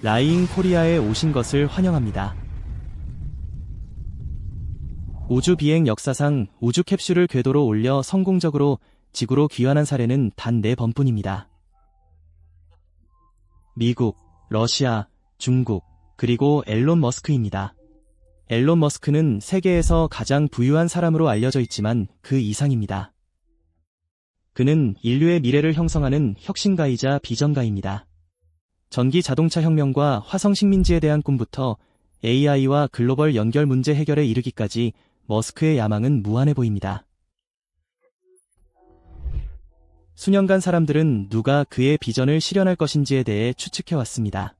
라이잉 코리아에 오신 것을 환영합니다. 우주 비행 역사상 우주 캡슐을 궤도로 올려 성공적으로 지구로 귀환한 사례는 단 4번뿐입니다. 미국, 러시아, 중국, 그리고 앨론 머스크입니다. 앨론 머스크는 세계에서 가장 부유한 사람으로 알려져 있지만 그 이상입니다. 그는 인류의 미래를 형성하는 혁신가이자 비전가입니다. 전기 자동차 혁명과 화성 식민지에 대한 꿈부터 AI와 글로벌 연결 문제 해결에 이르기까지 머스크의 야망은 무한해 보입니다. 수년간 사람들은 누가 그의 비전을 실현할 것인지에 대해 추측해왔습니다.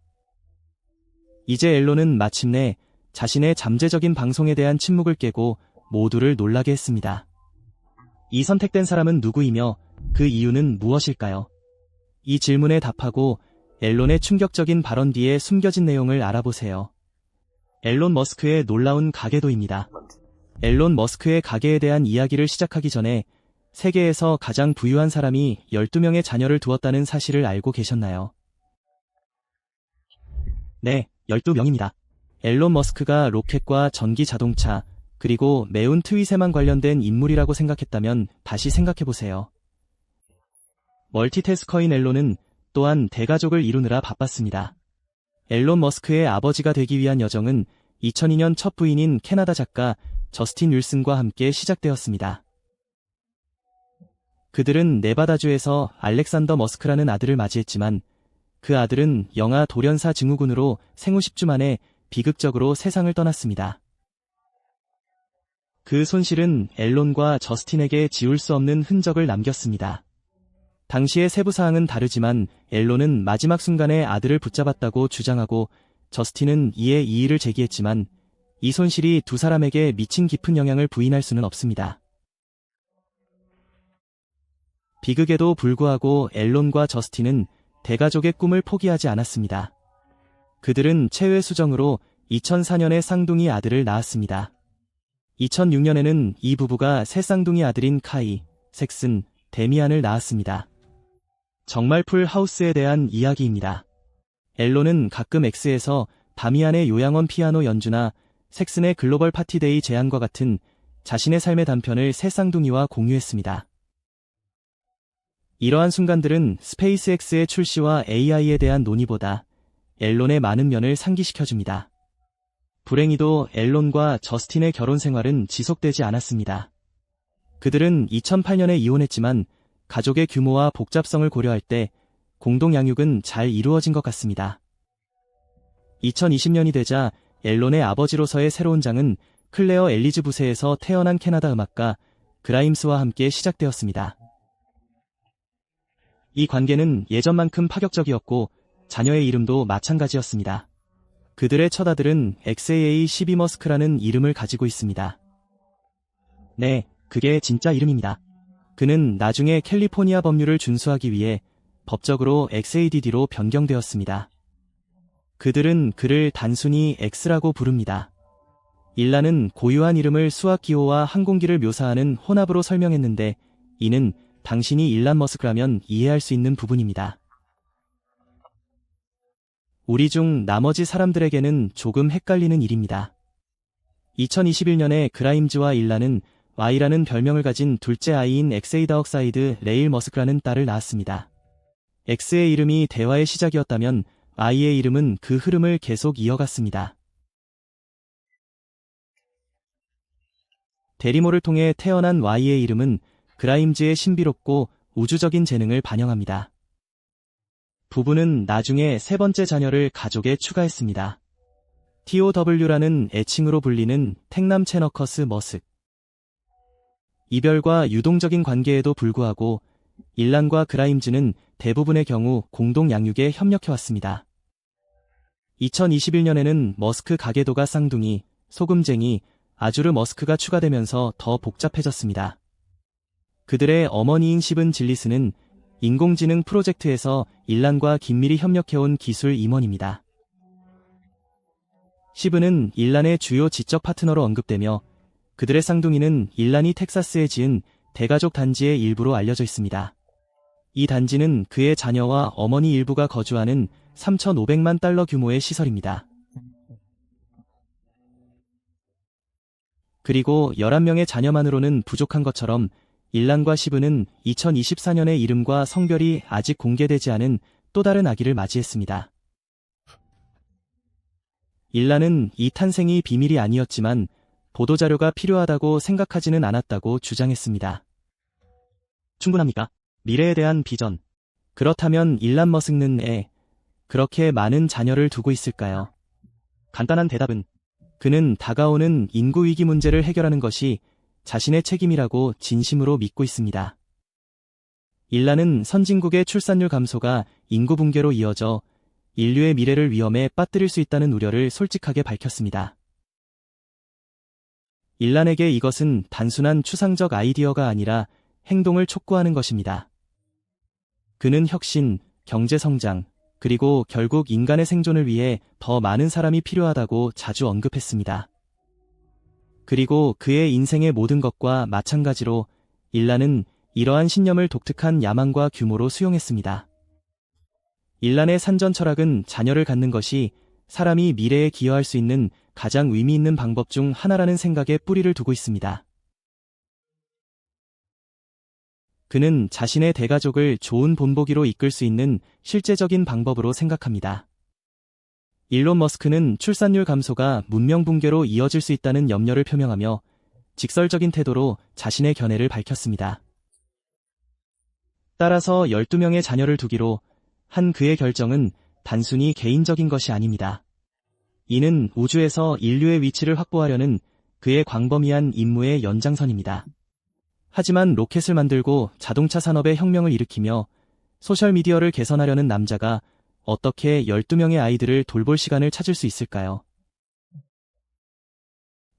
이제 앨론은 마침내 자신의 잠재적인 방송에 대한 침묵을 깨고 모두를 놀라게 했습니다. 이 선택된 사람은 누구이며 그 이유는 무엇일까요? 이 질문에 답하고 앨론의 충격적인 발언 뒤에 숨겨진 내용을 알아보세요. 앨론 머스크의 놀라운 가계도입니다. 앨론 머스크의 가계에 대한 이야기를 시작하기 전에 세계에서 가장 부유한 사람이 12명의 자녀를 두었다는 사실을 알고 계셨나요? 네, 12명입니다. 앨론 머스크가 로켓과 전기 자동차, 그리고 매운 트윗에만 관련된 인물이라고 생각했다면 다시 생각해보세요. 멀티태스커인 앨론은 또한 대가족을 이루느라 바빴습니다. 앨론 머스크의 아버지가 되기 위한 여정은 2002년 첫 부인인 캐나다 작가 저스틴 윌슨과 함께 시작되었습니다. 그들은 네바다주에서 알렉산더 머스크라는 아들을 맞이했지만 그 아들은 영아 돌연사 증후군으로 생후 10주 만에 비극적으로 세상을 떠났습니다. 그 손실은 앨론과 저스틴에게 지울 수 없는 흔적을 남겼습니다. 당시의 세부 사항은 다르지만 앨론은 마지막 순간에 아들을 붙잡았다고 주장하고 저스틴은 이에 이의를 제기했지만 이 손실이 두 사람에게 미친 깊은 영향을 부인할 수는 없습니다. 비극에도 불구하고 앨론과 저스틴은 대가족의 꿈을 포기하지 않았습니다. 그들은 체외 수정으로 2004년에 쌍둥이 아들을 낳았습니다. 2006년에는 이 부부가 새 쌍둥이 아들인 카이, 섹슨, 데미안을 낳았습니다. 정말 풀 하우스에 대한 이야기입니다. 앨론은 가끔 X에서 다미안의 요양원 피아노 연주나 섹슨의 글로벌 파티데이 제안과 같은 자신의 삶의 단편을 새 쌍둥이와 공유했습니다. 이러한 순간들은 스페이스X의 출시와 AI에 대한 논의보다 앨론의 많은 면을 상기시켜줍니다. 불행히도 앨론과 저스틴의 결혼 생활은 지속되지 않았습니다. 그들은 2008년에 이혼했지만 가족의 규모와 복잡성을 고려할 때 공동 양육은 잘 이루어진 것 같습니다. 2020년이 되자 앨론의 아버지로서의 새로운 장은 클레어 엘리즈 부세에서 태어난 캐나다 음악가 그라임스와 함께 시작되었습니다. 이 관계는 예전만큼 파격적이었고 자녀의 이름도 마찬가지였습니다. 그들의 첫 아들은 XAA 12 머스크라는 이름을 가지고 있습니다. 네, 그게 진짜 이름입니다. 그는 나중에 캘리포니아 법률을 준수하기 위해 법적으로 XADD로 변경되었습니다. 그들은 그를 단순히 X라고 부릅니다. 일라는 고유한 이름을 수학 기호와 항공기를 묘사하는 혼합으로 설명했는데 이는 당신이 일란 머스크라면 이해할 수 있는 부분입니다. 우리 중 나머지 사람들에게는 조금 헷갈리는 일입니다. 2021년에 그라임즈와 일라는 Y라는 별명을 가진 둘째 아이인 엑세이다 옥사이드 레일 머스크라는 딸을 낳았습니다. X의 이름이 대화의 시작이었다면 Y의 이름은 그 흐름을 계속 이어갔습니다. 대리모를 통해 태어난 Y의 이름은 그라임즈의 신비롭고 우주적인 재능을 반영합니다. 부부는 나중에 세 번째 자녀를 가족에 추가했습니다. TOW라는 애칭으로 불리는 택남 체너커스 머스. 이별과 유동적인 관계에도 불구하고 일란과 그라임즈는 대부분의 경우 공동 양육에 협력해왔습니다. 2021년에는 머스크 가계도가 쌍둥이, 소금쟁이, 아주르 머스크가 추가되면서 더 복잡해졌습니다. 그들의 어머니인 시븐 질리스는 인공지능 프로젝트에서 일란과 긴밀히 협력해온 기술 임원입니다. 시븐은 일란의 주요 지적 파트너로 언급되며 그들의 쌍둥이는 일란이 텍사스에 지은 대가족 단지의 일부로 알려져 있습니다. 이 단지는 그의 자녀와 어머니 일부가 거주하는 3,500만 달러 규모의 시설입니다. 그리고 11명의 자녀만으로는 부족한 것처럼 일란과 시브는 2024년의 이름과 성별이 아직 공개되지 않은 또 다른 아기를 맞이했습니다. 일란은 이 탄생이 비밀이 아니었지만 보도자료가 필요하다고 생각하지는 않았다고 주장했습니다. 충분합니까? 미래에 대한 비전. 그렇다면 일란 머스크는 애, 그렇게 많은 자녀를 두고 있을까요? 간단한 대답은 그는 다가오는 인구 위기 문제를 해결하는 것이 자신의 책임이라고 진심으로 믿고 있습니다. 일란은 선진국의 출산율 감소가 인구 붕괴로 이어져 인류의 미래를 위험에 빠뜨릴 수 있다는 우려를 솔직하게 밝혔습니다. 일란에게 이것은 단순한 추상적 아이디어가 아니라 행동을 촉구하는 것입니다. 그는 혁신, 경제 성장, 그리고 결국 인간의 생존을 위해 더 많은 사람이 필요하다고 자주 언급했습니다. 그리고 그의 인생의 모든 것과 마찬가지로 일란은 이러한 신념을 독특한 야망과 규모로 수용했습니다. 일란의 산전 철학은 자녀를 갖는 것이 사람이 미래에 기여할 수 있는 가장 의미 있는 방법 중 하나라는 생각에 뿌리를 두고 있습니다. 그는 자신의 대가족을 좋은 본보기로 이끌 수 있는 실제적인 방법으로 생각합니다. 일론 머스크는 출산율 감소가 문명 붕괴로 이어질 수 있다는 염려를 표명하며 직설적인 태도로 자신의 견해를 밝혔습니다. 따라서 12명의 자녀를 두기로 한 그의 결정은 단순히 개인적인 것이 아닙니다. 이는 우주에서 인류의 위치를 확보하려는 그의 광범위한 임무의 연장선입니다. 하지만 로켓을 만들고 자동차 산업의 혁명을 일으키며 소셜미디어를 개선하려는 남자가 어떻게 12명의 아이들을 돌볼 시간을 찾을 수 있을까요?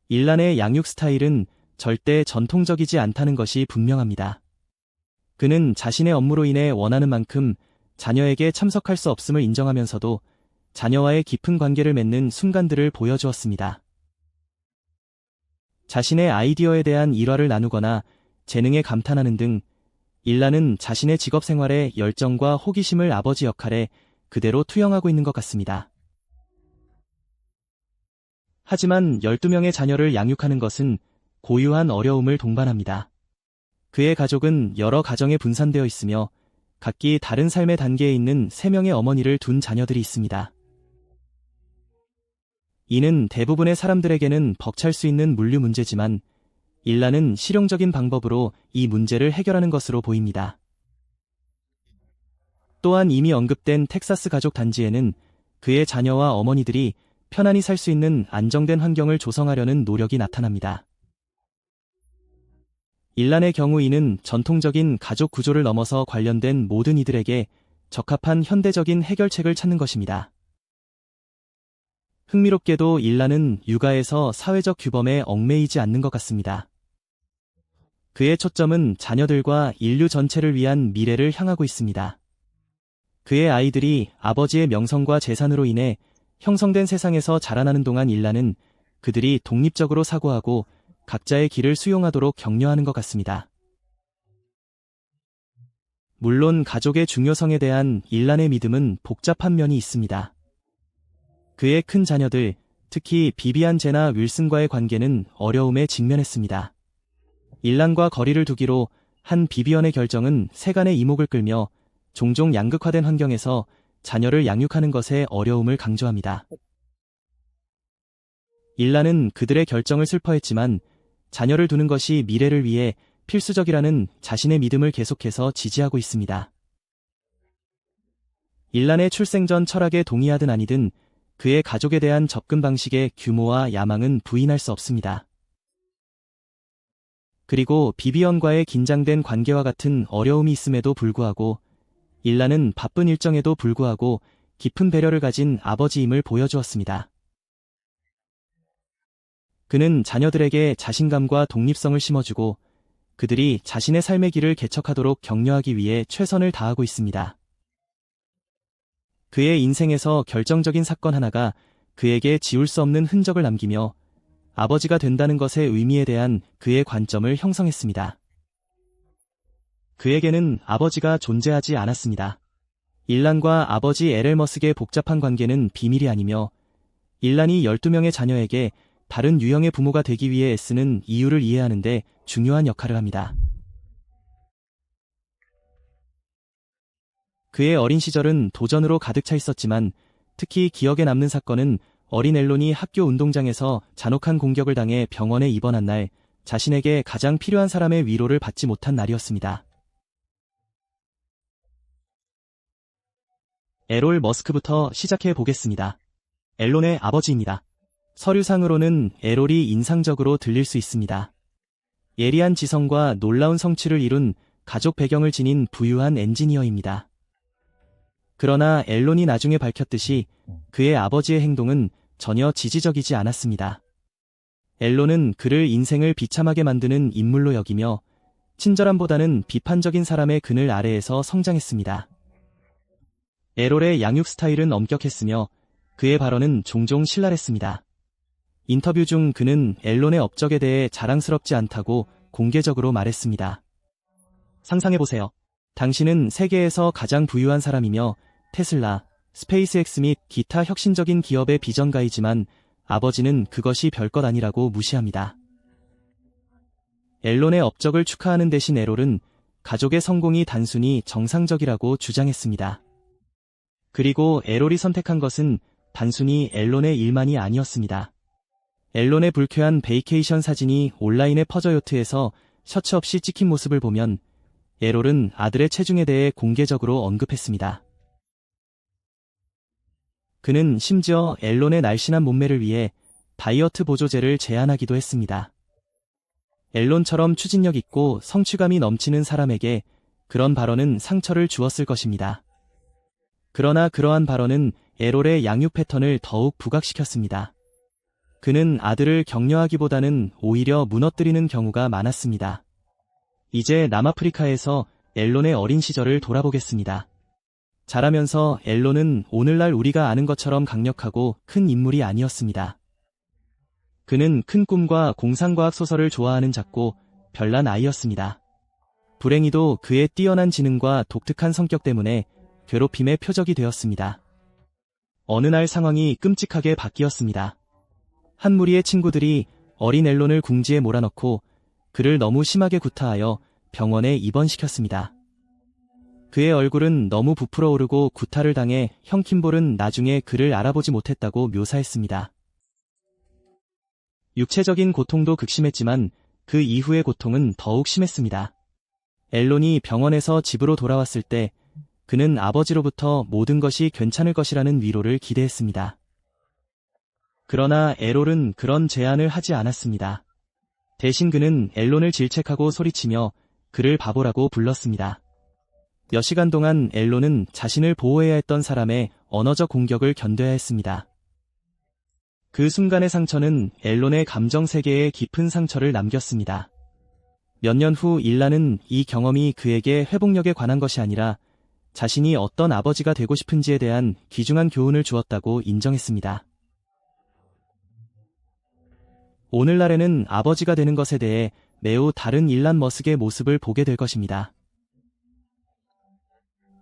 일란의 양육 스타일은 절대 전통적이지 않다는 것이 분명합니다. 그는 자신의 업무로 인해 원하는 만큼 자녀에게 참석할 수 없음을 인정하면서도 자녀와의 깊은 관계를 맺는 순간들을 보여주었습니다. 자신의 아이디어에 대한 일화를 나누거나 재능에 감탄하는 등 일라는 자신의 직업 생활에 열정과 호기심을 아버지 역할에 그대로 투영하고 있는 것 같습니다. 하지만 12명의 자녀를 양육하는 것은 고유한 어려움을 동반합니다. 그의 가족은 여러 가정에 분산되어 있으며 각기 다른 삶의 단계에 있는 3명의 어머니를 둔 자녀들이 있습니다. 이는 대부분의 사람들에게는 벅찰 수 있는 물류 문제지만 일라는 실용적인 방법으로 이 문제를 해결하는 것으로 보입니다. 또한 이미 언급된 텍사스 가족 단지에는 그의 자녀와 어머니들이 편안히 살 수 있는 안정된 환경을 조성하려는 노력이 나타납니다. 일란의 경우 이는 전통적인 가족 구조를 넘어서 관련된 모든 이들에게 적합한 현대적인 해결책을 찾는 것입니다. 흥미롭게도 일란은 육아에서 사회적 규범에 얽매이지 않는 것 같습니다. 그의 초점은 자녀들과 인류 전체를 위한 미래를 향하고 있습니다. 그의 아이들이 아버지의 명성과 재산으로 인해 형성된 세상에서 자라나는 동안 일란은 그들이 독립적으로 사고하고 각자의 길을 수용하도록 격려하는 것 같습니다. 물론 가족의 중요성에 대한 일란의 믿음은 복잡한 면이 있습니다. 그의 큰 자녀들, 특히 비비안 제나 윌슨과의 관계는 어려움에 직면했습니다. 일란과 거리를 두기로 한 비비언의 결정은 세간의 이목을 끌며 종종 양극화된 환경에서 자녀를 양육하는 것에 어려움을 강조합니다. 일란은 그들의 결정을 슬퍼했지만 자녀를 두는 것이 미래를 위해 필수적이라는 자신의 믿음을 계속해서 지지하고 있습니다. 일란의 출생 전 철학에 동의하든 아니든 그의 가족에 대한 접근 방식의 규모와 야망은 부인할 수 없습니다. 그리고 비비언과의 긴장된 관계와 같은 어려움이 있음에도 불구하고 일라는 바쁜 일정에도 불구하고 깊은 배려를 가진 아버지임을 보여주었습니다. 그는 자녀들에게 자신감과 독립성을 심어주고 그들이 자신의 삶의 길을 개척하도록 격려하기 위해 최선을 다하고 있습니다. 그의 인생에서 결정적인 사건 하나가 그에게 지울 수 없는 흔적을 남기며 아버지가 된다는 것의 의미에 대한 그의 관점을 형성했습니다. 그에게는 아버지가 존재하지 않았습니다. 일란과 아버지 에렐 머스의 복잡한 관계는 비밀이 아니며 일란이 12명의 자녀에게 다른 유형의 부모가 되기 위해 애쓰는 이유를 이해하는데 중요한 역할을 합니다. 그의 어린 시절은 도전으로 가득 차 있었지만 특히 기억에 남는 사건은 어린 앨론이 학교 운동장에서 잔혹한 공격을 당해 병원에 입원한 날 자신에게 가장 필요한 사람의 위로를 받지 못한 날이었습니다. 에롤 머스크부터 시작해 보겠습니다. 앨론의 아버지입니다. 서류상으로는 에롤이 인상적으로 들릴 수 있습니다. 예리한 지성과 놀라운 성취를 이룬 가족 배경을 지닌 부유한 엔지니어입니다. 그러나 앨론이 나중에 밝혔듯이 그의 아버지의 행동은 전혀 지지적이지 않았습니다. 앨론은 그를 인생을 비참하게 만드는 인물로 여기며 친절함보다는 비판적인 사람의 그늘 아래에서 성장했습니다. 에롤의 양육 스타일은 엄격했으며 그의 발언은 종종 신랄했습니다. 인터뷰 중 그는 앨론의 업적에 대해 자랑스럽지 않다고 공개적으로 말했습니다. 상상해보세요. 당신은 세계에서 가장 부유한 사람이며 테슬라, 스페이스X 및 기타 혁신적인 기업의 비전가이지만 아버지는 그것이 별것 아니라고 무시합니다. 앨론의 업적을 축하하는 대신 에롤은 가족의 성공이 단순히 정상적이라고 주장했습니다. 그리고 에롤이 선택한 것은 단순히 앨론의 일만이 아니었습니다. 앨론의 불쾌한 베이케이션 사진이 온라인의 퍼저요트에서 셔츠 없이 찍힌 모습을 보면 에롤은 아들의 체중에 대해 공개적으로 언급했습니다. 그는 심지어 앨론의 날씬한 몸매를 위해 다이어트 보조제를 제안하기도 했습니다. 앨론처럼 추진력 있고 성취감이 넘치는 사람에게 그런 발언은 상처를 주었을 것입니다. 그러나 그러한 발언은 에롤의 양육 패턴을 더욱 부각시켰습니다. 그는 아들을 격려하기보다는 오히려 무너뜨리는 경우가 많았습니다. 이제 남아프리카에서 앨론의 어린 시절을 돌아보겠습니다. 자라면서 앨론은 오늘날 우리가 아는 것처럼 강력하고 큰 인물이 아니었습니다. 그는 큰 꿈과 공상과학 소설을 좋아하는 작고 별난 아이였습니다. 불행히도 그의 뛰어난 지능과 독특한 성격 때문에 괴롭힘의 표적이 되었습니다. 어느 날 상황이 끔찍하게 바뀌었습니다. 한 무리의 친구들이 어린 앨론을 궁지에 몰아넣고 그를 너무 심하게 구타하여 병원에 입원시켰습니다. 그의 얼굴은 너무 부풀어 오르고 구타를 당해 형 킴볼은 나중에 그를 알아보지 못했다고 묘사했습니다. 육체적인 고통도 극심했지만 그 이후의 고통은 더욱 심했습니다. 앨론이 병원에서 집으로 돌아왔을 때 그는 아버지로부터 모든 것이 괜찮을 것이라는 위로를 기대했습니다. 그러나 에롤은 그런 제안을 하지 않았습니다. 대신 그는 앨론을 질책하고 소리치며 그를 바보라고 불렀습니다. 몇 시간 동안 앨론은 자신을 보호해야 했던 사람의 언어적 공격을 견뎌야 했습니다. 그 순간의 상처는 앨론의 감정 세계에 깊은 상처를 남겼습니다. 몇 년 후 일라는 이 경험이 그에게 회복력에 관한 것이 아니라 자신이 어떤 아버지가 되고 싶은지에 대한 귀중한 교훈을 주었다고 인정했습니다. 오늘날에는 아버지가 되는 것에 대해 매우 다른 일란 머스의 모습을 보게 될 것입니다.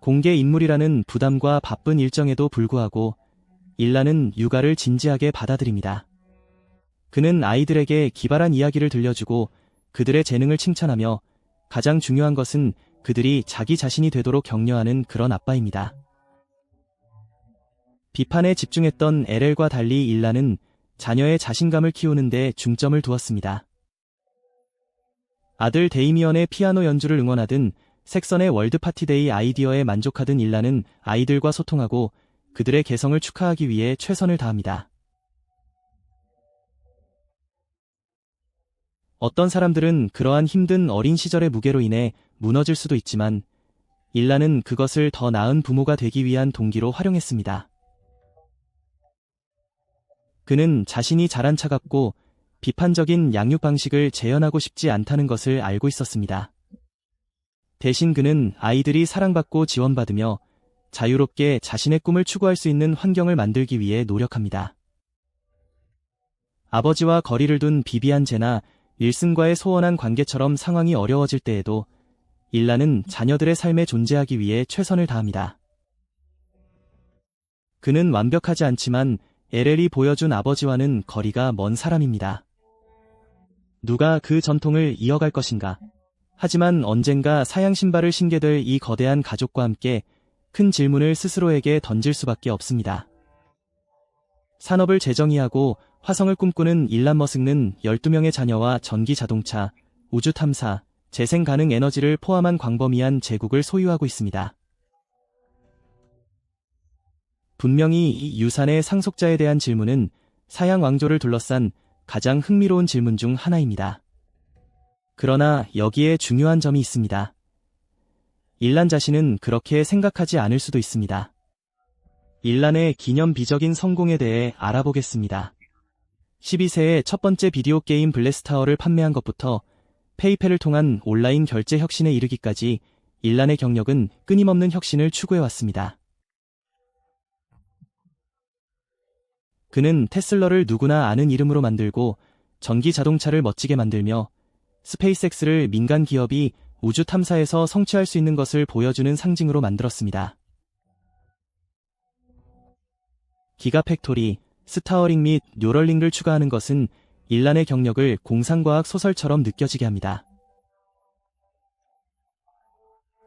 공개 인물이라는 부담과 바쁜 일정에도 불구하고 일라는 육아를 진지하게 받아들입니다. 그는 아이들에게 기발한 이야기를 들려주고 그들의 재능을 칭찬하며 가장 중요한 것은 그들이 자기 자신이 되도록 격려하는 그런 아빠입니다. 비판에 집중했던 LL과 달리 일라는 자녀의 자신감을 키우는 데 중점을 두었습니다. 아들 데이미언의 피아노 연주를 응원하든 색선의 월드 파티데이 아이디어에 만족하던 일라는 아이들과 소통하고 그들의 개성을 축하하기 위해 최선을 다합니다. 어떤 사람들은 그러한 힘든 어린 시절의 무게로 인해 무너질 수도 있지만 일라는 그것을 더 나은 부모가 되기 위한 동기로 활용했습니다. 그는 자신이 자란 차갑고 비판적인 양육 방식을 재현하고 싶지 않다는 것을 알고 있었습니다. 대신 그는 아이들이 사랑받고 지원받으며 자유롭게 자신의 꿈을 추구할 수 있는 환경을 만들기 위해 노력합니다. 아버지와 거리를 둔 비비안 제나 윌슨과의 소원한 관계처럼 상황이 어려워질 때에도 일라는 자녀들의 삶에 존재하기 위해 최선을 다합니다. 그는 완벽하지 않지만 LL이 보여준 아버지와는 거리가 먼 사람입니다. 누가 그 전통을 이어갈 것인가? 하지만 언젠가 사양 신발을 신게 될 이 거대한 가족과 함께 큰 질문을 스스로에게 던질 수밖에 없습니다. 산업을 재정의하고 화성을 꿈꾸는 일란 머스크는 12명의 자녀와 전기 자동차, 우주 탐사, 재생 가능 에너지를 포함한 광범위한 제국을 소유하고 있습니다. 분명히 이 유산의 상속자에 대한 질문은 사양 왕조를 둘러싼 가장 흥미로운 질문 중 하나입니다. 그러나 여기에 중요한 점이 있습니다. 일란 자신은 그렇게 생각하지 않을 수도 있습니다. 일란의 기념비적인 성공에 대해 알아보겠습니다. 12세의 첫 번째 비디오 게임 블레스타워를 판매한 것부터 페이펠을 통한 온라인 결제 혁신에 이르기까지 일란의 경력은 끊임없는 혁신을 추구해왔습니다. 그는 테슬러를 누구나 아는 이름으로 만들고 전기 자동차를 멋지게 만들며 스페이스X를 민간 기업이 우주 탐사에서 성취할 수 있는 것을 보여주는 상징으로 만들었습니다. 기가팩토리, 스타어링 및 뉴럴링을 추가하는 것은 일란의 경력을 공상과학 소설처럼 느껴지게 합니다.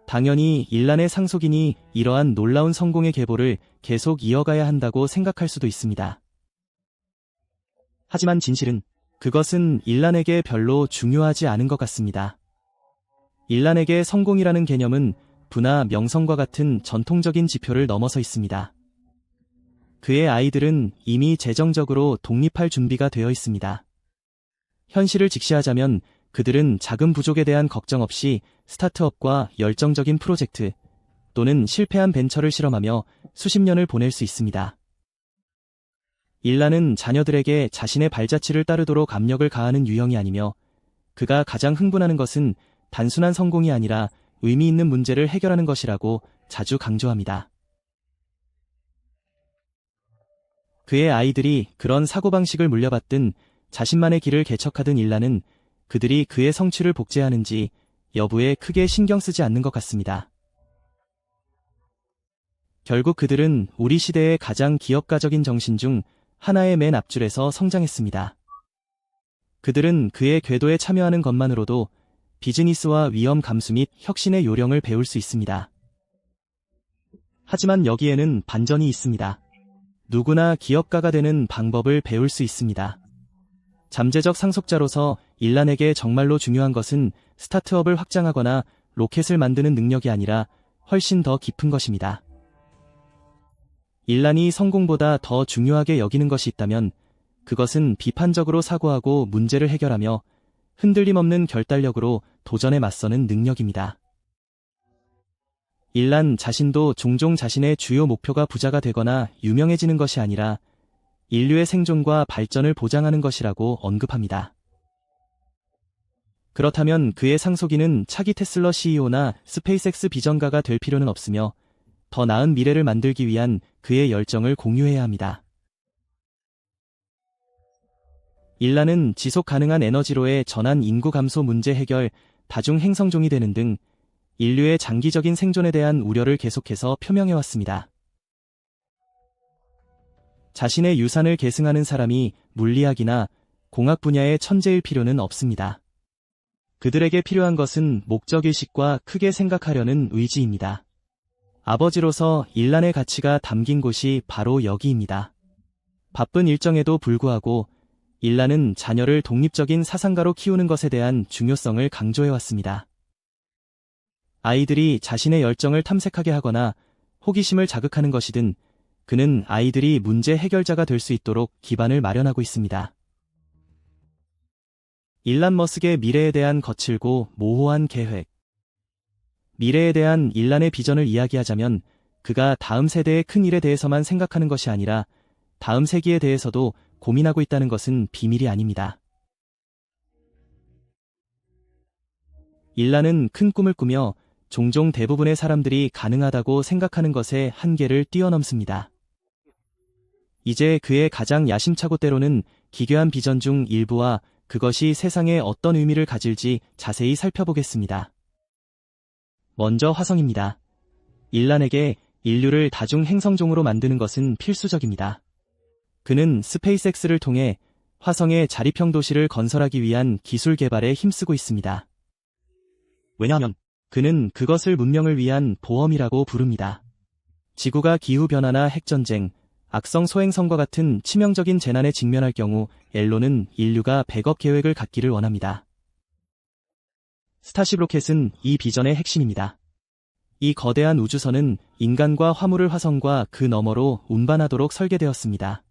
당연히 일란의 상속인이 이러한 놀라운 성공의 계보를 계속 이어가야 한다고 생각할 수도 있습니다. 하지만 진실은 그것은 일란에게 별로 중요하지 않은 것 같습니다. 일란에게 성공이라는 개념은 부나 명성과 같은 전통적인 지표를 넘어서 있습니다. 그의 아이들은 이미 재정적으로 독립할 준비가 되어 있습니다. 현실을 직시하자면 그들은 자금 부족에 대한 걱정 없이 스타트업과 열정적인 프로젝트 또는 실패한 벤처를 실험하며 수십 년을 보낼 수 있습니다. 일라는 자녀들에게 자신의 발자취를 따르도록 압력을 가하는 유형이 아니며 그가 가장 흥분하는 것은 단순한 성공이 아니라 의미 있는 문제를 해결하는 것이라고 자주 강조합니다. 그의 아이들이 그런 사고방식을 물려받든 자신만의 길을 개척하든 일라는 그들이 그의 성취를 복제하는지 여부에 크게 신경 쓰지 않는 것 같습니다. 결국 그들은 우리 시대의 가장 기업가적인 정신 중 하나의 맨 앞줄에서 성장했습니다. 그들은 그의 궤도에 참여하는 것만으로도 비즈니스와 위험 감수 및 혁신의 요령을 배울 수 있습니다. 하지만 여기에는 반전이 있습니다. 누구나 기업가가 되는 방법을 배울 수 있습니다. 잠재적 상속자로서 일란에게 정말로 중요한 것은 스타트업을 확장하거나 로켓을 만드는 능력이 아니라 훨씬 더 깊은 것입니다. 일란이 성공보다 더 중요하게 여기는 것이 있다면 그것은 비판적으로 사고하고 문제를 해결하며 흔들림 없는 결단력으로 도전에 맞서는 능력입니다. 일란 자신도 종종 자신의 주요 목표가 부자가 되거나 유명해지는 것이 아니라 인류의 생존과 발전을 보장하는 것이라고 언급합니다. 그렇다면 그의 상속인은 차기 테슬러 CEO나 스페이스X 비전가가 될 필요는 없으며 더 나은 미래를 만들기 위한 그의 열정을 공유해야 합니다. 일라는 지속 가능한 에너지로의 전환 인구 감소 문제 해결, 다중 행성종이 되는 등 인류의 장기적인 생존에 대한 우려를 계속해서 표명해왔습니다. 자신의 유산을 계승하는 사람이 물리학이나 공학 분야의 천재일 필요는 없습니다. 그들에게 필요한 것은 목적의식과 크게 생각하려는 의지입니다. 아버지로서 일란의 가치가 담긴 곳이 바로 여기입니다. 바쁜 일정에도 불구하고 일란은 자녀를 독립적인 사상가로 키우는 것에 대한 중요성을 강조해왔습니다. 아이들이 자신의 열정을 탐색하게 하거나 호기심을 자극하는 것이든 그는 아이들이 문제 해결자가 될 수 있도록 기반을 마련하고 있습니다. 일란 머스의 미래에 대한 거칠고 모호한 계획. 미래에 대한 일란의 비전을 이야기하자면 그가 다음 세대의 큰 일에 대해서만 생각하는 것이 아니라 다음 세기에 대해서도 고민하고 있다는 것은 비밀이 아닙니다. 일란은 큰 꿈을 꾸며 종종 대부분의 사람들이 가능하다고 생각하는 것의 한계를 뛰어넘습니다. 이제 그의 가장 야심차고 때로는 기괴한 비전 중 일부와 그것이 세상에 어떤 의미를 가질지 자세히 살펴보겠습니다. 먼저 화성입니다. 일란에게 인류를 다중 행성종으로 만드는 것은 필수적입니다. 그는 스페이스X를 통해 화성의 자립형 도시를 건설하기 위한 기술 개발에 힘쓰고 있습니다. 왜냐하면 그는 그것을 문명을 위한 보험이라고 부릅니다. 지구가 기후변화나 핵전쟁, 악성 소행성과 같은 치명적인 재난에 직면할 경우 엘론은 인류가 백업 계획을 갖기를 원합니다. 스타쉽 로켓은 이 비전의 핵심입니다. 이 거대한 우주선은 인간과 화물을 화성과 그 너머로 운반하도록 설계되었습니다.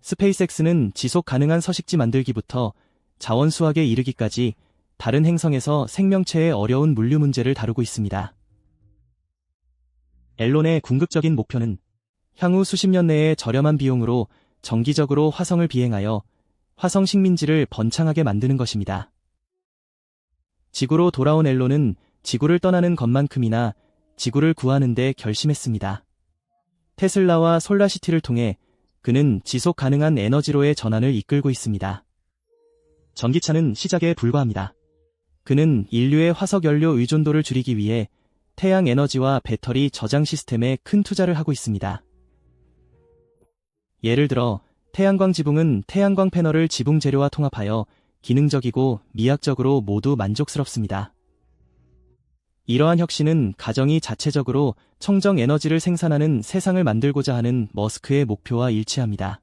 스페이스X는 지속 가능한 서식지 만들기부터 자원 수확에 이르기까지 다른 행성에서 생명체의 어려운 물류 문제를 다루고 있습니다. 엘론의 궁극적인 목표는 향후 수십 년 내에 저렴한 비용으로 정기적으로 화성을 비행하여 화성 식민지를 번창하게 만드는 것입니다. 지구로 돌아온 엘론은 지구를 떠나는 것만큼이나 지구를 구하는 데 결심했습니다. 테슬라와 솔라시티를 통해 그는 지속 가능한 에너지로의 전환을 이끌고 있습니다. 전기차는 시작에 불과합니다. 그는 인류의 화석 연료 의존도를 줄이기 위해 태양 에너지와 배터리 저장 시스템에 큰 투자를 하고 있습니다. 예를 들어 태양광 지붕은 태양광 패널을 지붕 재료와 통합하여 기능적이고 미학적으로 모두 만족스럽습니다. 이러한 혁신은 가정이 자체적으로 청정 에너지를 생산하는 세상을 만들고자 하는 머스크의 목표와 일치합니다.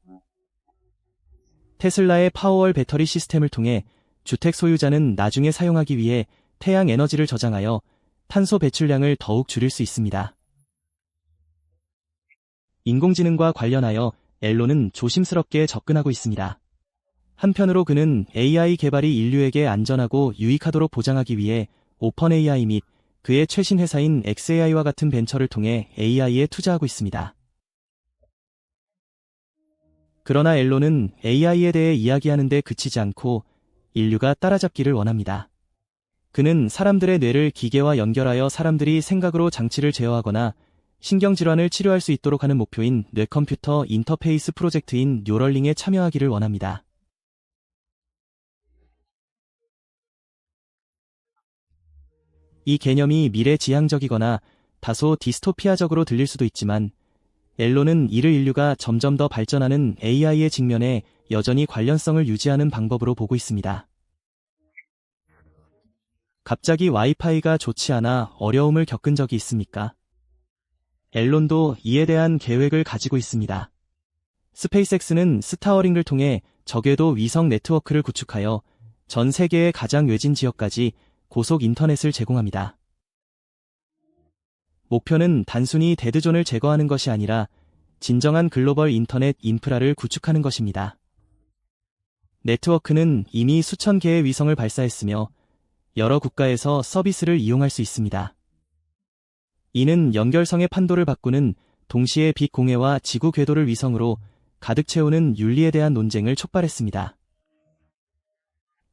테슬라의 파워월 배터리 시스템을 통해 주택 소유자는 나중에 사용하기 위해 태양 에너지를 저장하여 탄소 배출량을 더욱 줄일 수 있습니다. 인공지능과 관련하여 엘론은 조심스럽게 접근하고 있습니다. 한편으로 그는 AI 개발이 인류에게 안전하고 유익하도록 보장하기 위해 오픈 AI 및 그의 최신 회사인 XAI와 같은 벤처를 통해 AI에 투자하고 있습니다. 그러나 엘론은 AI에 대해 이야기하는데 그치지 않고 인류가 따라잡기를 원합니다. 그는 사람들의 뇌를 기계와 연결하여 사람들이 생각으로 장치를 제어하거나 신경질환을 치료할 수 있도록 하는 목표인 뇌컴퓨터 인터페이스 프로젝트인 뉴럴링에 참여하기를 원합니다. 이 개념이 미래 지향적이거나 다소 디스토피아적으로 들릴 수도 있지만 엘론은 이를 인류가 점점 더 발전하는 AI의 직면에 여전히 관련성을 유지하는 방법으로 보고 있습니다. 갑자기 와이파이가 좋지 않아 어려움을 겪은 적이 있습니까? 엘론도 이에 대한 계획을 가지고 있습니다. 스페이스X는 스타워링을 통해 적외도 위성 네트워크를 구축하여 전 세계의 가장 외진 지역까지 고속 인터넷을 제공합니다. 목표는 단순히 데드존을 제거하는 것이 아니라 진정한 글로벌 인터넷 인프라를 구축하는 것입니다. 네트워크는 이미 수천 개의 위성을 발사했으며 여러 국가에서 서비스를 이용할 수 있습니다. 이는 연결성의 판도를 바꾸는 동시에 빛 공해와 지구 궤도를 위성으로 가득 채우는 윤리에 대한 논쟁을 촉발했습니다.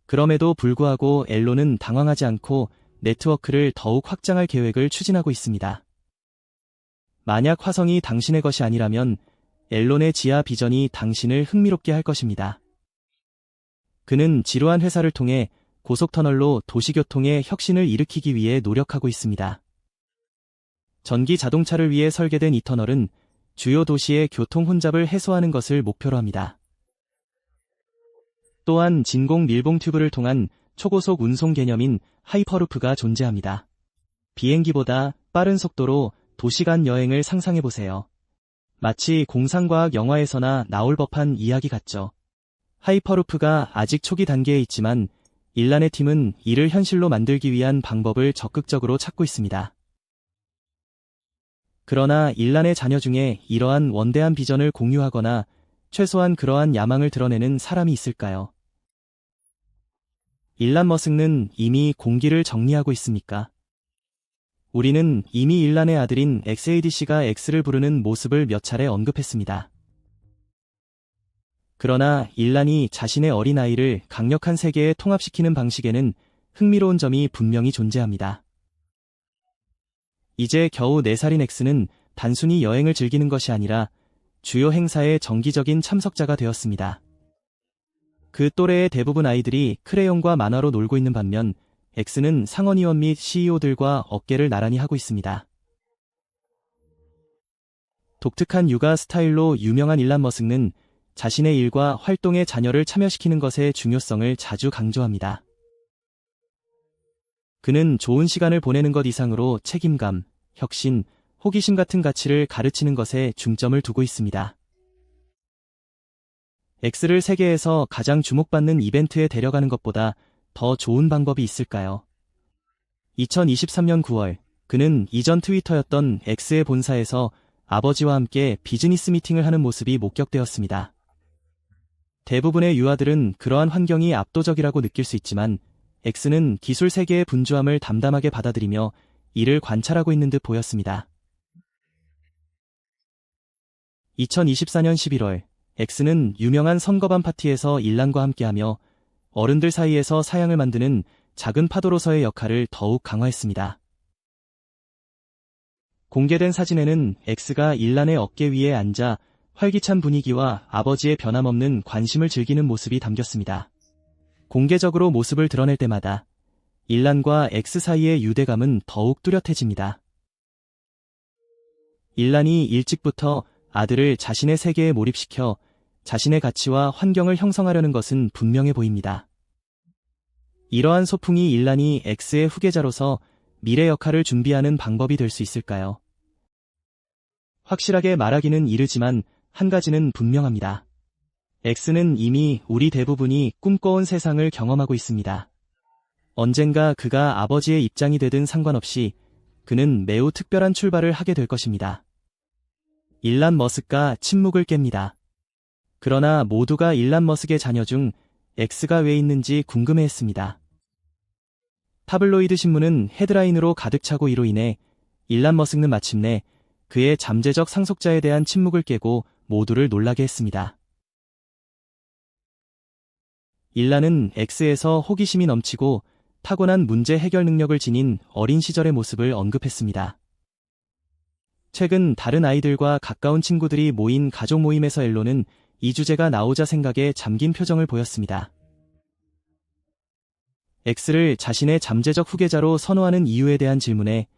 그럼에도 불구하고 엘론은 당황하지 않고 네트워크를 더욱 확장할 계획을 추진하고 있습니다. 만약 화성이 당신의 것이 아니라면 엘론의 지하 비전이 당신을 흥미롭게 할 것입니다. 그는 지루한 회사를 통해 고속터널로 도시교통의 혁신을 일으키기 위해 노력하고 있습니다. 전기 자동차를 위해 설계된 이 터널은 주요 도시의 교통 혼잡을 해소하는 것을 목표로 합니다. 또한 진공 밀봉 튜브를 통한 초고속 운송 개념인 하이퍼루프가 존재합니다. 비행기보다 빠른 속도로 도시간 여행을 상상해보세요. 마치 공상과학 영화에서나 나올 법한 이야기 같죠. 하이퍼루프가 아직 초기 단계에 있지만 일란의 팀은 이를 현실로 만들기 위한 방법을 적극적으로 찾고 있습니다. 그러나 일란의 자녀 중에 이러한 원대한 비전을 공유하거나 최소한 그러한 야망을 드러내는 사람이 있을까요? 일란 머승는 이미 공기를 정리하고 있습니까? 우리는 이미 일란의 아들인 XADC가 X를 부르는 모습을 몇 차례 언급했습니다. 그러나 일란이 자신의 어린아이를 강력한 세계에 통합시키는 방식에는 흥미로운 점이 분명히 존재합니다. 이제 겨우 4살인 X는 단순히 여행을 즐기는 것이 아니라 주요 행사의 정기적인 참석자가 되었습니다. 그 또래의 대부분 아이들이 크레용과 만화로 놀고 있는 반면 X는 상원의원 및 CEO들과 어깨를 나란히 하고 있습니다. 독특한 육아 스타일로 유명한 일란 머스크는 자신의 일과 활동에 자녀를 참여시키는 것의 중요성을 자주 강조합니다. 그는 좋은 시간을 보내는 것 이상으로 책임감, 혁신, 호기심 같은 가치를 가르치는 것에 중점을 두고 있습니다. X를 세계에서 가장 주목받는 이벤트에 데려가는 것보다 더 좋은 방법이 있을까요? 2023년 9월, 그는 이전 트위터였던 X의 본사에서 아버지와 함께 비즈니스 미팅을 하는 모습이 목격되었습니다. 대부분의 유아들은 그러한 환경이 압도적이라고 느낄 수 있지만 X는 기술 세계의 분주함을 담담하게 받아들이며 이를 관찰하고 있는 듯 보였습니다. 2024년 11월, X는 유명한 선거반 파티에서 일란과 함께하며 어른들 사이에서 사양을 만드는 작은 파도로서의 역할을 더욱 강화했습니다. 공개된 사진에는 X가 일란의 어깨 위에 앉아 활기찬 분위기와 아버지의 변함없는 관심을 즐기는 모습이 담겼습니다. 공개적으로 모습을 드러낼 때마다 일란과 X 사이의 유대감은 더욱 뚜렷해집니다. 일란이 일찍부터 아들을 자신의 세계에 몰입시켜 자신의 가치와 환경을 형성하려는 것은 분명해 보입니다. 이러한 소풍이 일란이 X의 후계자로서 미래 역할을 준비하는 방법이 될 수 있을까요? 확실하게 말하기는 이르지만 한 가지는 분명합니다. X는 이미 우리 대부분이 꿈꿔온 세상을 경험하고 있습니다. 언젠가 그가 아버지의 입장이 되든 상관없이 그는 매우 특별한 출발을 하게 될 것입니다. 일란 머스크가 침묵을 깹니다. 그러나 모두가 일란 머스크의 자녀 중 X가 왜 있는지 궁금해했습니다. 타블로이드 신문은 헤드라인으로 가득 차고 이로 인해 일란 머스크는 마침내 그의 잠재적 상속자에 대한 침묵을 깨고 모두를 놀라게 했습니다. 일란은 X에서 호기심이 넘치고 타고난 문제 해결 능력을 지닌 어린 시절의 모습을 언급했습니다. 최근 다른 아이들과 가까운 친구들이 모인 가족 모임에서 엘로는 이 주제가 나오자 생각에 잠긴 표정을 보였습니다. X를 자신의 잠재적 후계자로 선호하는 이유에 대한 질문에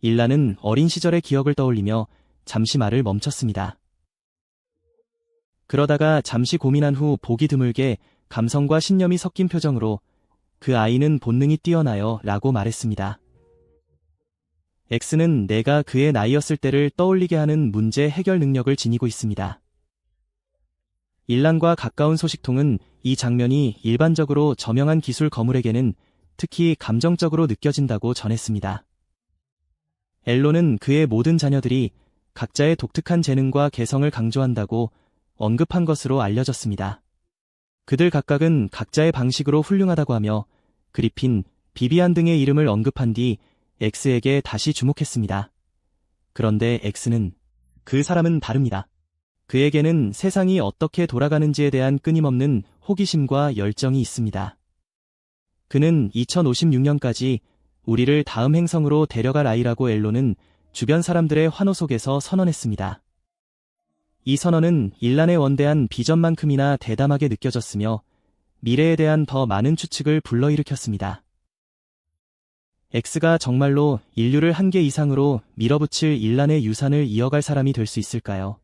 일라는 어린 시절의 기억을 떠올리며 잠시 말을 멈췄습니다. 그러다가 잠시 고민한 후 보기 드물게 감성과 신념이 섞인 표정으로 그 아이는 본능이 뛰어나요 라고 말했습니다. X는 내가 그의 나이였을 때를 떠올리게 하는 문제 해결 능력을 지니고 있습니다. 일란과 가까운 소식통은 이 장면이 일반적으로 저명한 기술 거물에게는 특히 감정적으로 느껴진다고 전했습니다. 엘로는 그의 모든 자녀들이 각자의 독특한 재능과 개성을 강조한다고 언급한 것으로 알려졌습니다. 그들 각각은 각자의 방식으로 훌륭하다고 하며 그리핀, 비비안 등의 이름을 언급한 뒤 X에게 다시 주목했습니다. 그런데 X는 그 사람은 다릅니다. 그에게는 세상이 어떻게 돌아가는지에 대한 끊임없는 호기심과 열정이 있습니다. 그는 2056년까지 우리를 다음 행성으로 데려갈 아이라고 엘로는 주변 사람들의 환호 속에서 선언했습니다. 이 선언은 일란의 원대한 비전만큼이나 대담하게 느껴졌으며 미래에 대한 더 많은 추측을 불러일으켰습니다. X가 정말로 인류를 한계 이상으로 밀어붙일 일란의 유산을 이어갈 사람이 될 수 있을까요?